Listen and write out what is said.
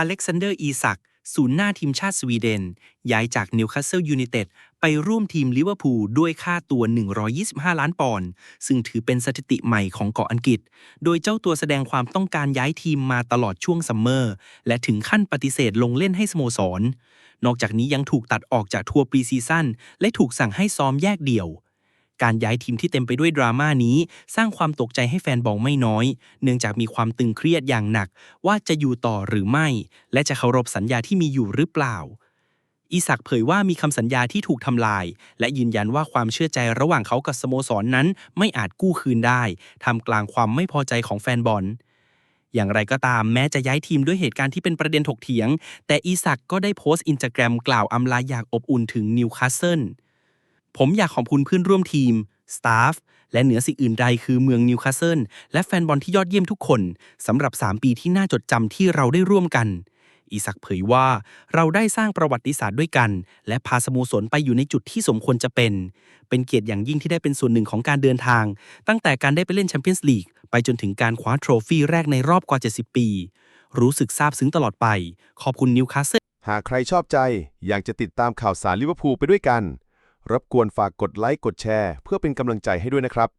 อเล็กซานเดอร์ อีซักศูนย์หน้าทีมชาติสวีเดน ย้ายจากนิวคาสเซิลยูไนเต็ดไปร่วมทีมลิเวอร์พูลด้วยค่าตัว 125 ล้านปอนด์ ซึ่งถือเป็นสถิติใหม่ของเกาะอังกฤษ โดยเจ้าตัวแสดงความต้องการย้ายทีมมาตลอดช่วงซัมเมอร์ และถึงขั้นปฏิเสธลงเล่นให้สโมสร นอกจากนี้ยังถูกตัดออกจากทัวร์ปรีซีซั่นและถูกสั่งให้ซ้อมแยกเดี่ยว การย้ายทีมที่เต็มไปด้วยดราม่านี้ สร้างความตกใจให้แฟนบอลไม่น้อย เนื่องจากมีความตึงเครียดอย่างหนัก ว่าจะอยู่ต่อหรือไม่ และจะเคารพสัญญาที่มีอยู่หรือเปล่า อีสักเผยว่ามีคำสัญญาที่ถูกทำลาย และยืนยันว่าความเชื่อใจระหว่างเขากับสโมสรนนั้น ไม่อาจกู้คืนได้ทำกลางความไม่พอใจของแฟนบอลอย่างไรก็ตามแม้จะย้ายทีมด้วยเหตุการณ์ที่เป็นประเด็นถกเถียง แต่อีสักก็ได้โพสต์อินสตาแกรมกล่าวอำลาอย่างอบอุ่นถึงนิวคาสเซิล ผมอยากขอบคุณเพื่อนร่วมทีม สตาฟ และเหนือสิ่งอื่นใดคือเมืองนิวคาสเซิลและแฟนบอลที่ยอดเยี่ยมทุกคนสำหรับ 3 ปีที่น่าจดจำที่เราได้ร่วมกัน อีสักเผยว่าเราได้สร้างประวัติศาสตร์ด้วยกัน และพาสโมสรไปอยู่ในจุดที่สมควรจะเป็น เป็นเกียรติอย่างยิ่งที่ได้เป็นส่วนหนึ่งของการเดินทาง ตั้งแต่การได้ไปเล่นแชมเปี้ยนส์ลีกไปจนถึงการคว้าโทรฟี่แรกในรอบกว่า 70 ปี รู้สึกซาบซึ้งตลอดไป ขอบคุณนิวคาสเซิลหากใครชอบใจอยากจะติดตามข่าวสารลิเวอร์พูลไปด้วยกัน รบกวนฝากกดไลค์กดแชร์ เพื่อเป็นกำลังใจให้ด้วยนะครับ